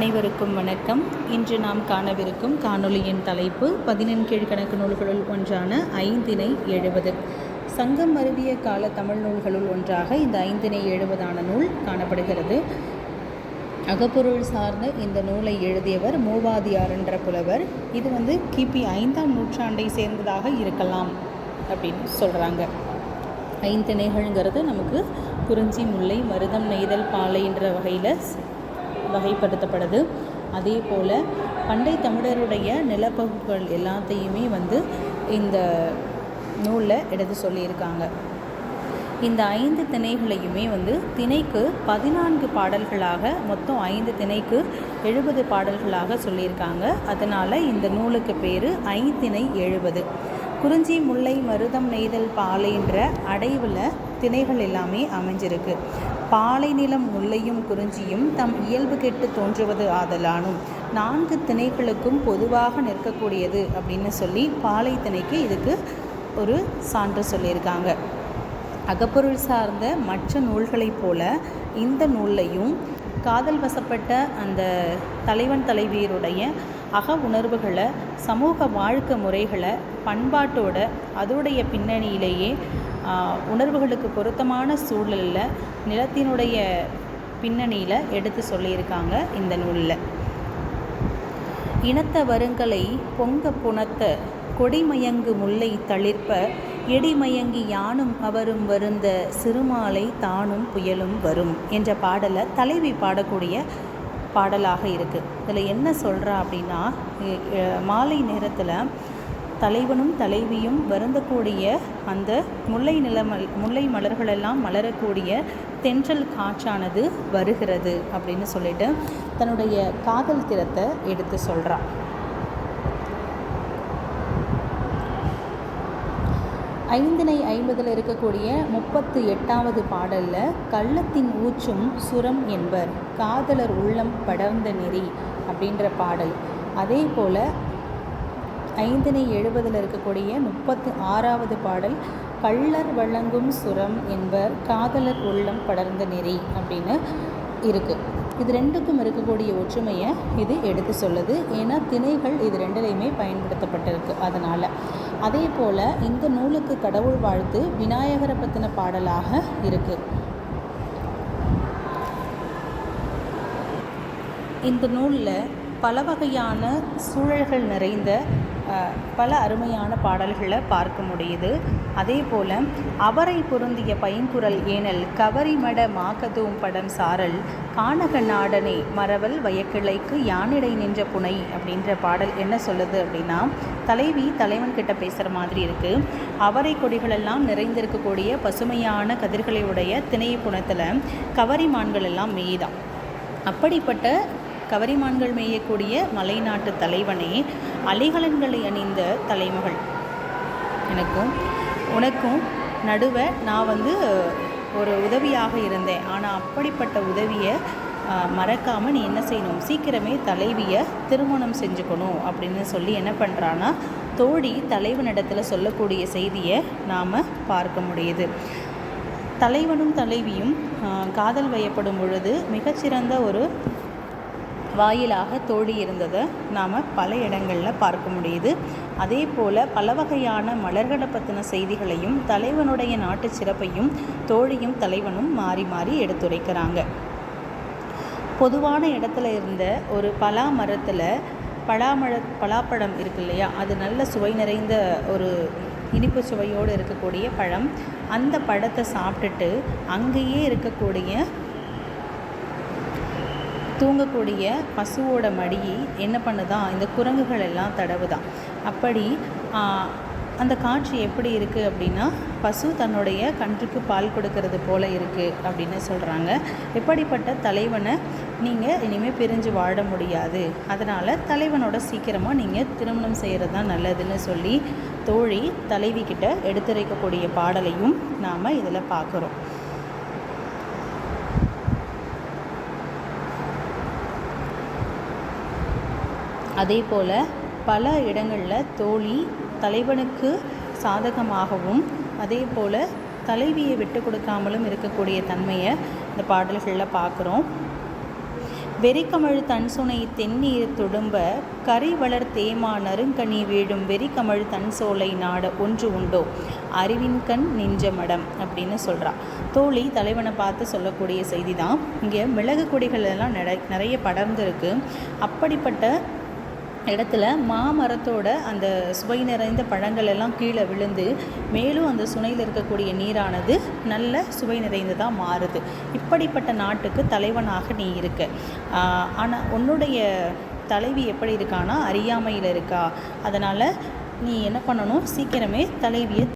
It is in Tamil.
அனைவருக்கும் வணக்கம். இன்று நாம் காணவிருக்கும் காணொலியின் தலைப்பு பதினெண் கீழ்கணக்கு நூல்களுள் ஒன்றான ஐந்தினை எழுபது. சங்கம் மருவிய கால தமிழ் நூல்களுள் ஒன்றாக இந்த ஐந்தினை எழுபதான நூல் காணப்படுகிறது. அகப்பொருள் சார்ந்த இந்த நூலை எழுதியவர் மூவாதியார் என்ற புலவர். இது வந்து கிபி ஐந்தாம் நூற்றாண்டை சேர்ந்ததாக இருக்கலாம் அப்படின்னு சொல்கிறாங்க ஐந்திணைகள்ங்கிறது நமக்கு குறிஞ்சி முல்லை மருதம் நெய்தல் பாலைன்ற வகையில் வகைப்படுத்தப்படுது. அதே போல் பண்டை தமிழருடைய நிலப்பகுப்புகள் எல்லாத்தையுமே வந்து இந்த நூலில் எடுத்து சொல்லியிருக்காங்க. இந்த ஐந்து திணைகளையுமே வந்து திணைக்கு பதினான்கு பாடல்களாக மொத்தம் ஐந்து திணைக்கு எழுபது பாடல்களாக சொல்லியிருக்காங்க. அதனால் இந்த நூலுக்கு பேர் ஐந்திணை எழுபது. குறிஞ்சி முல்லை மருதம் நெய்தல் பாலைன்ற அடைவில் திணைகள் எல்லாமே அமைஞ்சிருக்கு. பாலை நிலம் முல்லையும் குறிஞ்சியும் தம் இயல்பு கெட்டு தோன்றுவது ஆதலானும். நான்கு திணைகளுக்கும் பொதுவாக நிற்கக்கூடியது அப்படின்னு சொல்லி பாலை திணைக்கு இதுக்கு ஒரு சான்று சொல்லியிருக்காங்க. அகப்பொருள் சார்ந்த மற்ற நூல்களைப் போல இந்த நூல்லையும் காதல் வசப்பட்ட அந்த தலைவன் தலைவியருடைய அக உணர்வுகளை சமூக வாழ்க்கை முறைகளை பண்பாட்டோட அதோடைய பின்னணியிலேயே உணர்வுகளுக்கு பொருத்தமான சூழலில் நிலத்தினுடைய பின்னணியில் எடுத்து சொல்லியிருக்காங்க இந்த நூலில். இனத்த வருங்களை பொங்க புணத்த கொடிமயங்கு முல்லை தளிர்ப்ப இடிமயங்கி யானும் அவரும் வருந்த சிறுமாலை தானும் புயலும் வரும் என்ற பாடலை தலைவி பாடக்கூடிய பாடலாக இருக்குது இதில் என்ன சொல்கிறா அப்படின்னா மாலை நேரத்தில் தலைவனும் தலைவியும் வருந்தக்கூடிய அந்த முல்லை நிலமல் முல்லை மலர்களெல்லாம் மலரக்கூடிய தென்றல் காற்றானது வருகிறது அப்படின்னு சொல்லிட்டு தன்னுடைய காதல் திறத்தை எடுத்து சொல்கிறான் ஐந்தினை ஐம்பதில் இருக்கக்கூடிய முப்பத்து எட்டாவது பாடலில் கள்ளத்தின் ஊச்சும் சுரம் என்பர் காதலர் உள்ளம் படர்ந்த நெறி அப்படின்ற பாடல். அதே போல் ஐந்தினை எழுபதில் இருக்கக்கூடிய முப்பத்து ஆறாவது பாடல் கள்ளர் வழங்கும் சுரம் என்பர் காதலர் உள்ளம் படர்ந்த நெறி அப்படின்னு இருக்குது இது ரெண்டுக்கும் இருக்கக்கூடிய ஒற்றுமையை இது எடுத்து சொல்லுது. ஏன்னா திணைகள் இது ரெண்டுலேயுமே பயன்படுத்தப்பட்டிருக்கு. அதனால் அதே போல் இந்த நூலுக்கு கடவுள் வாழ்த்து விநாயகரை பற்றின பாடலாக இருக்குது இந்த நூலில் பல வகையான சூழல்கள் நிறைந்த பல அருமையான பாடல்களை பார்க்க முடியுது. அதே போல் அவரை பொருந்திய பைங்குரல் ஏனல் கவரிமட மாக்கதூம் படம் சாரல் கானக நாடனை மரவல் வயக்கிளைக்கு யானிடை நின்ற புனை அப்படின்ற பாடல் என்ன சொல்லுது அப்படின்னா தலைவி தலைவன் கிட்ட பேசுகிற மாதிரி இருக்குது அவரை கொடிகளெல்லாம் நிறைந்திருக்கக்கூடிய பசுமையான கதிர்களை உடைய திணை புணத்தில் கவரிமான்கள் எல்லாம் மேய்தான். அப்படிப்பட்ட கவரிமான்கள் மேயக்கூடிய மலைநாட்டு தலைவனே அலிகலன்களை அணிந்த தலைமகள். எனக்கும் உனக்கும் நடுவே நான் வந்து ஒரு உதவியாக இருந்தேன். ஆனால் அப்படிப்பட்ட உதவியை மறக்காமல் நீ என்ன செய்யணும்? சீக்கிரமே தலைவியை திருமணம் செஞ்சுக்கணும் அப்படின்னு சொல்லி என்ன பண்ணுறான்னா தோழி தலைவனிடத்தில் சொல்லக்கூடிய செய்தியை நாம் பார்க்க முடியுது. தலைவனும் தலைவியும் காதல் வயப்படும் பொழுது மிகச்சிறந்த ஒரு வாயிலாக தோழி இருந்ததை நாம் பல இடங்களில் பார்க்க முடியுது. அதே போல் பல வகையான மலர்களை பற்றின செய்திகளையும் தலைவனுடைய நாட்டு சிறப்பையும் தோழியும் தலைவனும் மாறி மாறி எடுத்துரைக்கிறாங்க. பொதுவான இடத்துல இருந்த ஒரு பலா மரத்தில் பலாமழ பலாப்பழம் இருக்கு இல்லையா? அது நல்ல சுவை நிறைந்த ஒரு இனிப்பு சுவையோடு இருக்கக்கூடிய பழம். அந்த பழத்தை சாப்பிட்டுட்டு அங்கேயே இருக்கக்கூடிய தூங்கக்கூடிய பசுவோட மடியை என்ன பண்ணுதான் இந்த குரங்குகள் எல்லாம் தடவுதான் அப்படி அந்த காட்சி எப்படி இருக்குது அப்படின்னா பசு தன்னுடைய கன்றுக்கு பால் கொடுக்கறது போல் இருக்குது அப்படின்னு சொல்கிறாங்க எப்படிப்பட்ட தலைவனை நீங்கள் இனிமேல் பிரிஞ்சு வாழ முடியாது. அதனால் தலைவனோட சீக்கிரமாக நீங்கள் திருமணம் செய்கிறது தான் நல்லதுன்னு சொல்லி தோழி தலைவிக்கிட்ட எடுத்துரைக்கக்கூடிய பாடலையும் நாம் இதில் பார்க்குறோம் அதே போல் பல இடங்களில் தோழி தலைவனுக்கு சாதகமாகவும் அதே போல் தலைவியை விட்டு கொடுக்காமலும் இருக்கக்கூடிய தன்மையை இந்த பாடல்களில் பார்க்குறோம் வெறிக்கமழ் தன்சுனை தென்னீர் துடும்ப கரி வளர் தேமா நறுங்கனி வீழும் வெறிக்கமழ் தன் சோலை நாட ஒன்று உண்டோ? அறிவின்கண் நெஞ்சமடம் அப்படின்னு சொல்கிறா தோழி தலைவனை பார்த்து சொல்லக்கூடிய செய்தி தான் இங்கே மிளகு கொடிகள் எல்லாம் நிறைய படர்ந்துருக்கு. அப்படிப்பட்ட இடத்துல மாமரத்தோட அந்த சுவை நிறைந்த பழங்கள் எல்லாம் கீழே விழுந்து மேலும் அந்த சுனையில் இருக்கக்கூடிய நீரானது நல்ல சுவை நிறைந்ததாக மாறுது. இப்படிப்பட்ட நாட்டுக்கு தலைவனாக நீ இருக்க. ஆனால் உன்னுடைய தலைவி எப்படி இருக்கானா? அறியாமையில் இருக்கா. அதனால் நீ என்ன பண்ணணும்? சீக்கிரமே தலைவியை